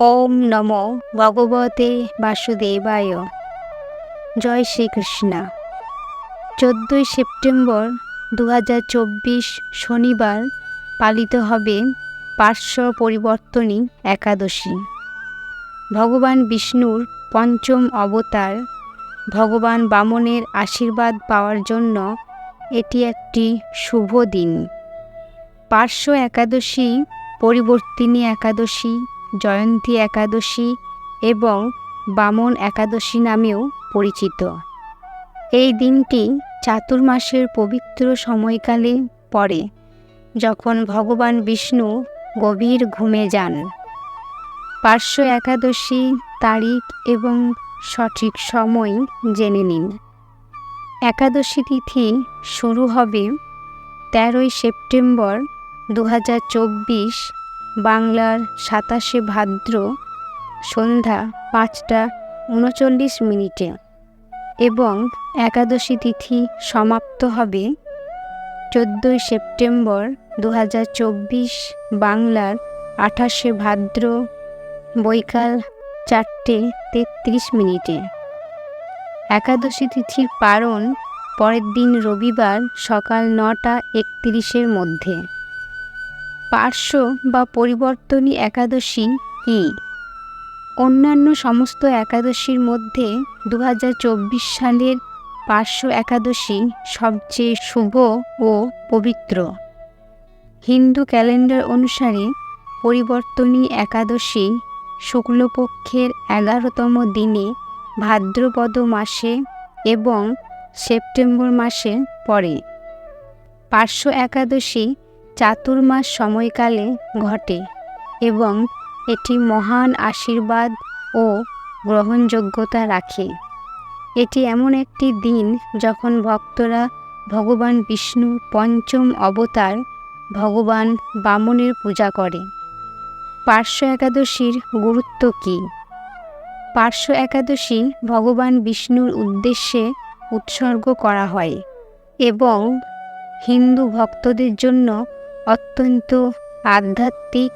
ওম নম ভগবতে বাসুদেবায়। জয় শ্রীকৃষ্ণ। চোদ্দোই সেপ্টেম্বর দু হাজার চব্বিশ শনিবার পালিত হবে পার্শ্ব পরিবর্তনী একাদশী। ভগবান বিষ্ণুর পঞ্চম অবতার ভগবান বামনের আশীর্বাদ পাওয়ার জন্য এটি একটি শুভ দিন। পার্শ্ব একাদশী, পরিবর্তিনী একাদশী জয়ন্তী একাদশী এবং বামন একাদশী নামেও পরিচিত। এই দিনটি চাতুর্মাসের পবিত্র সময়কালে পড়ে, যখন ভগবান বিষ্ণু গভীর ঘুমে যান। পার্শ্ব একাদশী তারিখ এবং সঠিক সময় জেনে নিন। একাদশী তিথি শুরু হবে তেরোই সেপ্টেম্বর দু হাজার চব্বিশ বাংলার সাতাশে ভাদ্র সন্ধ্যা পাঁচটা উনচল্লিশ মিনিটে এবং একাদশী তিথি সমাপ্ত হবে চোদ্দোই সেপ্টেম্বর দু হাজার চব্বিশ বাংলার আঠাশে ভাদ্র বৈকাল চারটে তেত্রিশ মিনিটে। একাদশী তিথির পারণ পরের দিন রবিবার সকাল নটা একত্রিশের মধ্যে। পার্শ্ব বা পরিবর্তনী একাদশী কি? অন্যান্য সমস্ত একাদশীর মধ্যে দু হাজার চব্বিশ সালের পার্শ্ব একাদশী সবচেয়ে শুভ ও পবিত্র। হিন্দু ক্যালেন্ডার অনুসারে পরিবর্তনী একাদশী শুক্লপক্ষের এগারোতম দিনে ভাদ্রপদ মাসে এবং সেপ্টেম্বর মাসে পড়ে। পার্শ্ব একাদশী চাতুর্মাস সময়কালে ঘটে এবং এটি মহান আশীর্বাদ ও গ্রহণযোগ্যতা রাখে। এটি এমন একটি দিন যখন ভক্তরা ভগবান বিষ্ণুর পঞ্চম অবতার, ভগবান বামনের পূজা করে। পার্শ্ব একাদশীর গুরুত্ব কী? পার্শ্ব একাদশী ভগবান বিষ্ণুর উদ্দেশ্যে উৎসর্গ করা হয় এবং হিন্দু ভক্তদের জন্য অত্যন্ত আধ্যাত্মিক,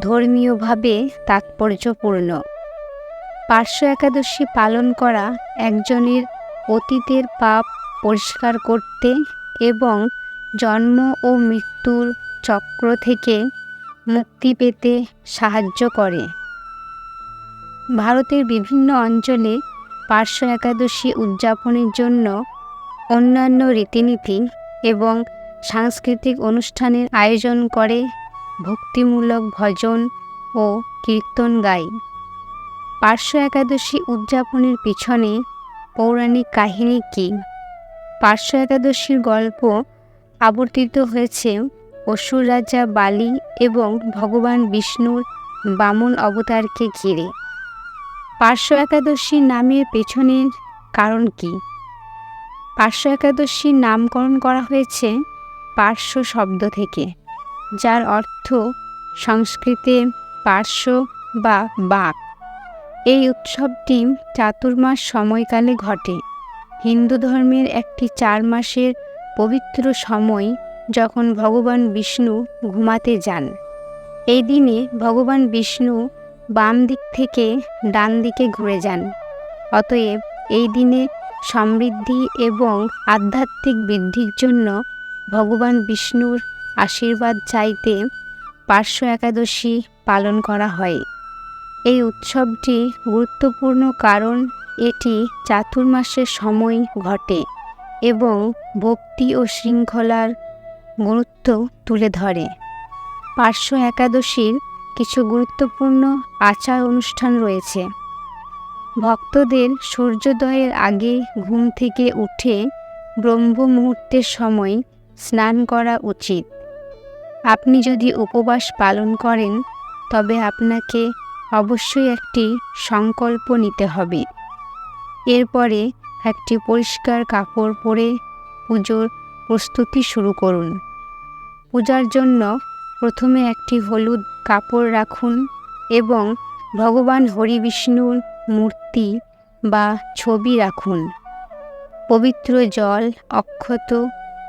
ধর্মীয়ভাবে তাৎপর্যপূর্ণ। পার্শ্ব একাদশী পালন করা একজনের অতীতের পাপ পরিষ্কার করতে এবং জন্ম ও মৃত্যুর চক্র থেকে মুক্তি পেতে সাহায্য করে। ভারতের বিভিন্ন অঞ্চলে পার্শ্ব একাদশী উদযাপনের জন্য অন্যান্য রীতিনীতি এবং সাংস্কৃতিক অনুষ্ঠানের আয়োজন করে ভক্তিমূলক ভজন ও কীর্তন গায়। পার্শ্ব একাদশী উদযাপনের পিছনে পৌরাণিক কাহিনী কী? পার্শ্ব একাদশীর গল্প আবর্তিত হয়েছে অসুর রাজা বালি এবং ভগবান বিষ্ণুর বামন অবতারকে ঘিরে। পার্শ্ব একাদশীর নামের পেছনের কারণ কি? পার্শ্ব একাদশীর নামকরণ করা হয়েছে পার্শ্ব শব্দ থেকে, যার অর্থ সংস্কৃতে পার্শ্ব বা বাক। এই উৎসবটি চাতুর্মাস সময়কালে ঘটে। হিন্দু ধর্মের একটি চার মাসের পবিত্র সময় যখন ভগবান বিষ্ণু ঘুমাতে যান। এই দিনে ভগবান বিষ্ণু বাম দিক থেকে ডান দিকে ঘুরে যান। অতএব এই দিনে সমৃদ্ধি এবং আধ্যাত্মিক বৃদ্ধির জন্য ভগবান বিষ্ণুর আশীর্বাদ চাইতে পার্শ্ব একাদশী পালন করা হয়। এই উৎসবটি গুরুত্বপূর্ণ কারণ এটি চাতুর্মাসের সময় ঘটে এবং ভক্তি ও শৃঙ্খলার গুরুত্ব তুলে ধরে। পার্শ্ব একাদশীর কিছু গুরুত্বপূর্ণ আচার অনুষ্ঠান রয়েছে। ভক্তদের সূর্যোদয়ের আগে ঘুম থেকে উঠে ব্রহ্ম মুহূর্তের সময় স্নান করা উচিত। আপনি যদি উপবাস পালন করেন, তবে আপনাকে অবশ্যই একটি সংকল্প নিতে হবে। এরপরে একটি পরিষ্কার কাপড় পরে পুজোর প্রস্তুতি শুরু করুন। পূজার জন্য প্রথমে একটি হলুদ কাপড় রাখুন এবং ভগবান হরি বিষ্ণুর মূর্তি বা ছবি রাখুন। পবিত্র জল অক্ষত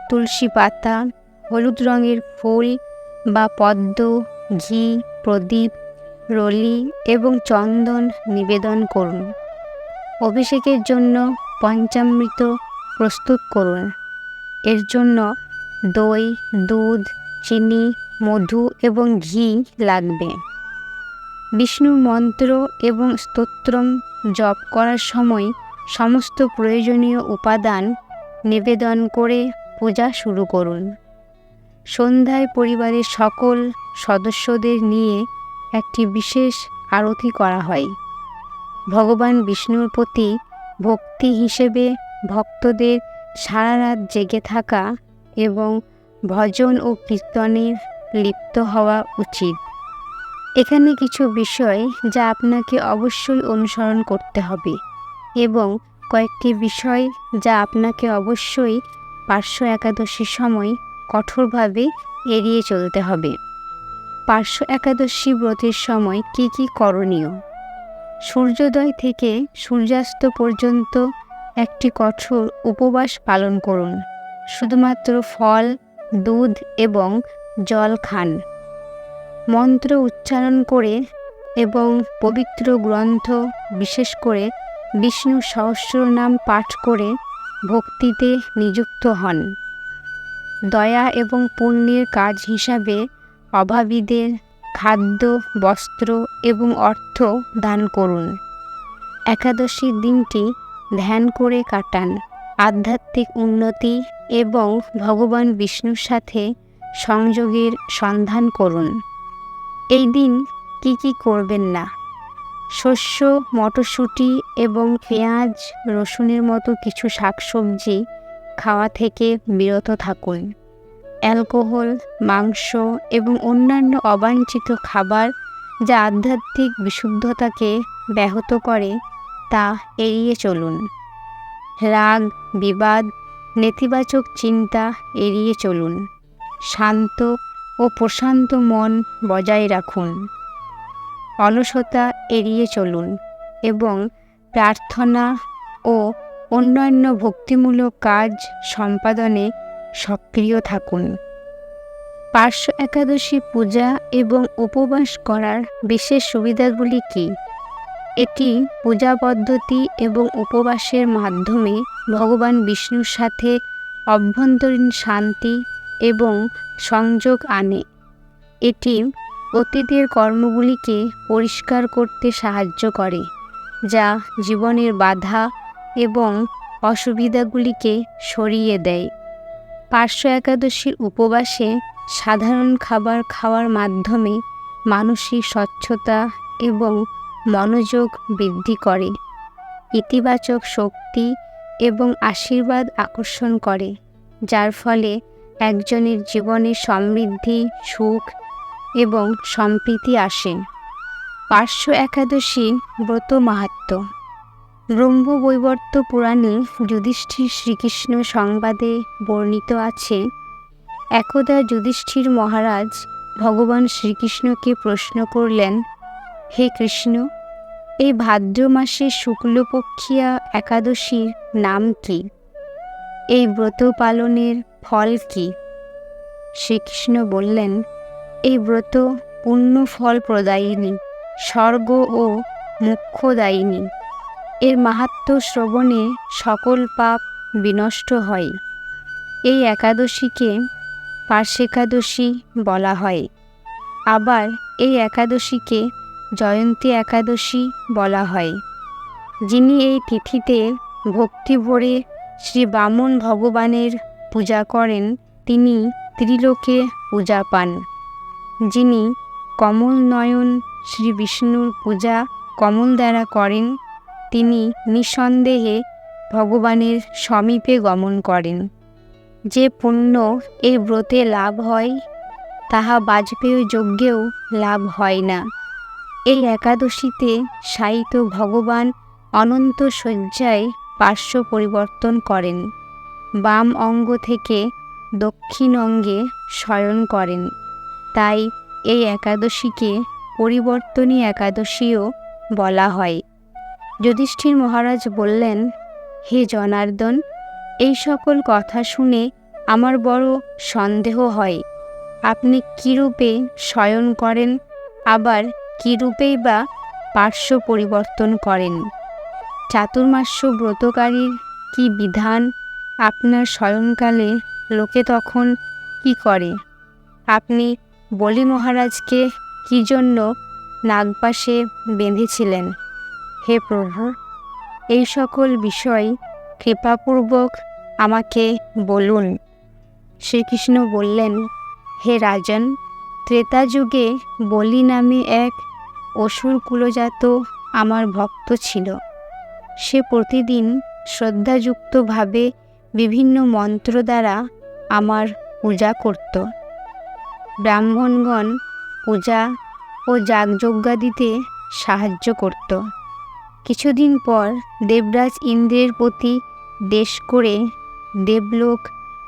তুলসী পাতা, হলুদ রঙের ফুল বা পদ্ম, ঘি, প্রদীপ, রলি এবং চন্দন নিবেদন করুন। অভিষেকের জন্য পঞ্চামৃত প্রস্তুত করুন। এর জন্য দই, দুধ, চিনি, মধু এবং ঘি লাগবে। বিষ্ণু মন্ত্র এবং স্তোত্রম জপ করার সময় সমস্ত প্রয়োজনীয় উপাদান নিবেদন করে পূজা শুরু করুন। সন্ধ্যায় পরিবারের সকল সদস্যদের নিয়ে একটি বিশেষ আরতি করা হয়। ভগবান বিষ্ণুর প্রতি ভক্তি হিসেবে ভক্তদের সারা রাত জেগে থাকা এবং ভজন ও কীর্তনের লিপ্ত হওয়া উচিত। এখানে কিছু বিষয় যা আপনাকে অবশ্যই অনুসরণ করতে হবে এবং কয়েকটি বিষয় যা আপনাকে অবশ্যই পার্শ্ব একাদশীর সময় কঠোরভাবে এড়িয়ে চলতে হবে। পার্শ্ব একাদশী ব্রতের সময় কি কি করণীয়? সূর্যোদয় থেকে সূর্যাস্ত পর্যন্ত একটি কঠোর উপবাস পালন করুন, শুধুমাত্র ফল, দুধ এবং জল খান। মন্ত্র উচ্চারণ করে এবং পবিত্র গ্রন্থ, বিশেষ করে বিষ্ণু সহস্র নাম পাঠ করে ভক্তিতে নিযুক্ত হন। দয়া এবং পুণ্যের কাজ হিসাবে অভাবীদের খাদ্য, বস্ত্র এবং অর্থ দান করুন। একাদশীর দিনটি ধ্যান করে কাটান। আধ্যাত্মিক উন্নতি এবং ভগবান বিষ্ণুর সাথে সংযোগের সন্ধান করুন। এই দিন কি কি করবেন না? শস্য, মটরশুঁটি এবং পেঁয়াজ, রসুনের মতো কিছু শাকসবজি খাওয়া থেকে বিরত থাকুন। অ্যালকোহল, মাংস এবং অন্যান্য অবাঞ্ছিত খাবার যা আধ্যাত্মিক বিশুদ্ধতাকে ব্যাহত করে, তা এড়িয়ে চলুন। রাগ, বিবাদ, নেতিবাচক চিন্তা এড়িয়ে চলুন। শান্ত ও প্রশান্ত মন বজায় রাখুন। অলসতা এড়িয়ে চলুন এবং প্রার্থনা ও অন্যান্য ভক্তিমূলক কাজ সম্পাদনে সক্রিয় থাকুন। পার্শ্ব একাদশী পূজা এবং উপবাস করার বিশেষ সুবিধাগুলি কী? এটি পূজা পদ্ধতি এবং উপবাসের মাধ্যমে ভগবান বিষ্ণুর সাথে অভ্যন্তরীণ শান্তি এবং সংযোগ আনে। এটি অতীতের কর্মগুলিকে পরিষ্কার করতে সাহায্য করে। যা জীবনের বাধা এবং অসুবিধাগুলিকে সরিয়ে দেয়। পার্শ্ব একাদশীর উপবাসে সাধারণ খাবার খাওয়ার মাধ্যমে মানসিক স্বচ্ছতা এবং মনোযোগ বৃদ্ধি করে, ইতিবাচক শক্তি এবং আশীর্বাদ আকর্ষণ করে, যার ফলে একজনের জীবনে সমৃদ্ধি, সুখ এবং সম্প্রীতি আসে। পার্শ্ব একাদশী ব্রত মাহাত্ম। ব্রহ্মবৈবর্ত পুরাণে যুধিষ্ঠির শ্রীকৃষ্ণ সংবাদে বর্ণিত আছে, একদা যুধিষ্ঠির মহারাজ ভগবান শ্রীকৃষ্ণকে প্রশ্ন করলেন, হে কৃষ্ণ এই ভাদ্র মাসে শুক্লপক্ষিয়া একাদশীর নাম কি? এই ব্রত পালনের ফল কি? শ্রীকৃষ্ণ বললেন, এই ব্রত পুণ্য ফল প্রদায়িনী। স্বর্গ ও মুখ্যদায়িনী এর মাহাত্ম শ্রবণে সকল পাপ বিনষ্ট হয়। এই একাদশীকে পার্শ্বেকাদশী বলা হয়। আবার এই একাদশীকে জয়ন্তী একাদশী বলা হয়। যিনি এই তিথিতে ভক্তি ভরে শ্রী বামন ভগবানের পূজা করেন, তিনি ত্রিলোকে পূজা পান। যিনি কমল নয়ন শ্রী বিষ্ণুর পূজা কমল দ্বারা করেন। তিনি নিঃসন্দেহে ভগবানের সমীপে গমন করেন। যে পুণ্য এই ব্রতে লাভ হয়, তাহা বাজপেয় যজ্ঞেও লাভ হয় না। এই একাদশীতে সাহিত্য ভগবান অনন্ত শয্যায় পার্শ্ব পরিবর্তন করেন। বাম অঙ্গ থেকে দক্ষিণ অঙ্গে শয়ন করেন। তাই এই একাদশীকে পরিবর্তনী একাদশীও বলা হয়। যুধিষ্ঠির মহারাজ বললেন, হে জনার্দন, এই সকল কথা শুনে আমার বড় সন্দেহ হয়। আপনি কীরূপে শয়ন করেন, আবার কীরূপেই বা পার্শ্ব পরিবর্তন করেন? চাতুর্মাস্য ব্রতকারীর কি বিধান? আপনার স্বয়ংকালে লোকে তখন কি করে? আপনি বলি মহারাজকে, কি জন্য নাগপাশে বেঁধেছিলেন? হে প্রভু, এই সকল বিষয় কৃপাপূর্বক আমাকে বলুন। শ্রীকৃষ্ণ বললেন, হে রাজন, ত্রেতা যুগে বলি নামে এক অসুর কুলজাত আমার ভক্ত ছিল। সে প্রতিদিন শ্রদ্ধাযুক্তভাবে বিভিন্ন মন্ত্র দ্বারা আমার পূজা করত। ব্রাহ্মণগণ পূজা ও যাগযজ্ঞাদিতে সাহায্য করত। কিছুদিন পর দেবরাজ ইন্দ্রের প্রতি দেশ করে দেবলোক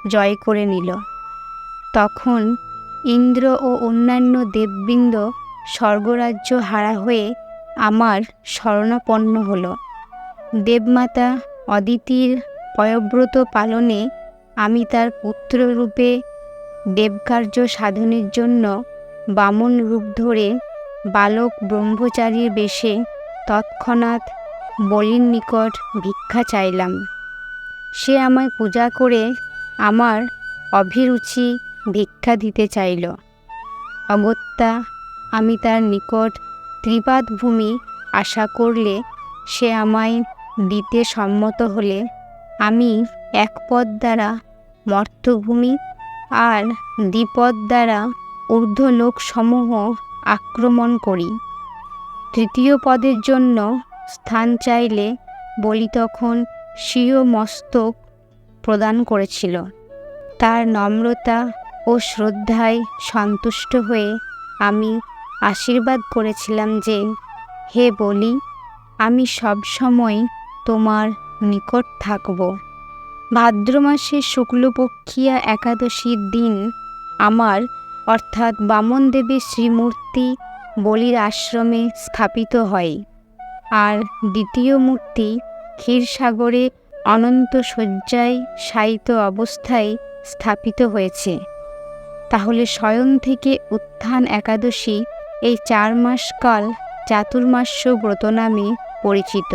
জয় করে নিল। তখন ইন্দ্র ও অন্যান্য দেববৃন্দ স্বর্গরাজ্য হারা হয়ে আমার শরণাপন্ন হল। দেবমাতা অদিতির পয়ব্রত পালনে আমি তার পুত্ররূপে দেবকার্য সাধনের জন্য বামন রূপ ধরে বালক ব্রহ্মচারীর বেশে তৎক্ষণাৎ বলির নিকট ভিক্ষা চাইলাম। সে আমায় পূজা করে আমার অভিরুচি ভিক্ষা দিতে চাইল। অগত্যা আমি তার নিকট ত্রিপাদ ভূমি আশা করলে সে আমায় দিতে সম্মত হলে আমি এক পদ দ্বারা মর্তভূমি আর দ্বিপদ দ্বারা ঊর্ধ্ব লোকসমূহ আক্রমণ করি। তৃতীয় পদের জন্য স্থান চাইলে বলি তখন স্বীয় মস্তক প্রদান করেছিল। তার নম্রতা ও শ্রদ্ধায় সন্তুষ্ট হয়ে আমি আশীর্বাদ করেছিলাম যে, হে বলি, আমি সবসময় তোমার নিকট থাকব। ভাদ্র মাসের শুক্লপক্ষিয়া একাদশীর দিন আমার, অর্থাৎ বামন দেবীর শ্রীমূর্তি বলির আশ্রমে স্থাপিত হয়। আর দ্বিতীয় মূর্তি ক্ষীরসাগরে অনন্ত শয্যায় শায়িত অবস্থায় স্থাপিত হয়েছে। তাহলে স্বয়ং থেকে উত্থান একাদশী এই চার মাস কাল চাতুর্মাস্য ব্রত নামে পরিচিত।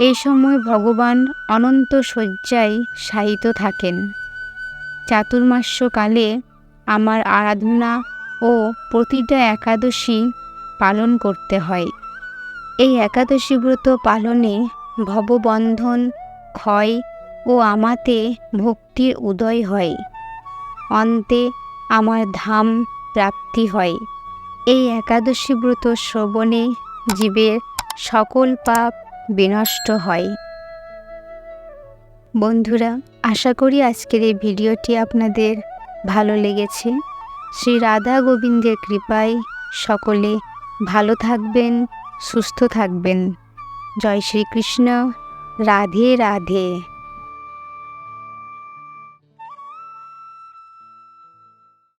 এই সময় ভগবান অনন্ত শয্যায় শায়িত থাকেন। চাতুর্মাস্যকালে আমার আরাধনা ও প্রতিটা একাদশী পালন করতে হয়। এই একাদশী ব্রত পালনে ভববন্ধন, ক্ষয় ও আমাতে ভক্তির উদয় হয়। অন্তে আমার ধাম প্রাপ্তি হয়। এই একাদশী ব্রত শ্রবণে জীবের সকল পাপ বিনষ্ট হয়। বন্ধুরা, আশা করি আজকের এই ভিডিওটি আপনাদের ভালো লেগেছে। শ্রী রাধা গোবিন্দের কৃপায় সকলে ভালো থাকবেন, সুস্থ থাকবেন। জয় শ্রীকৃষ্ণ। রাধে রাধে।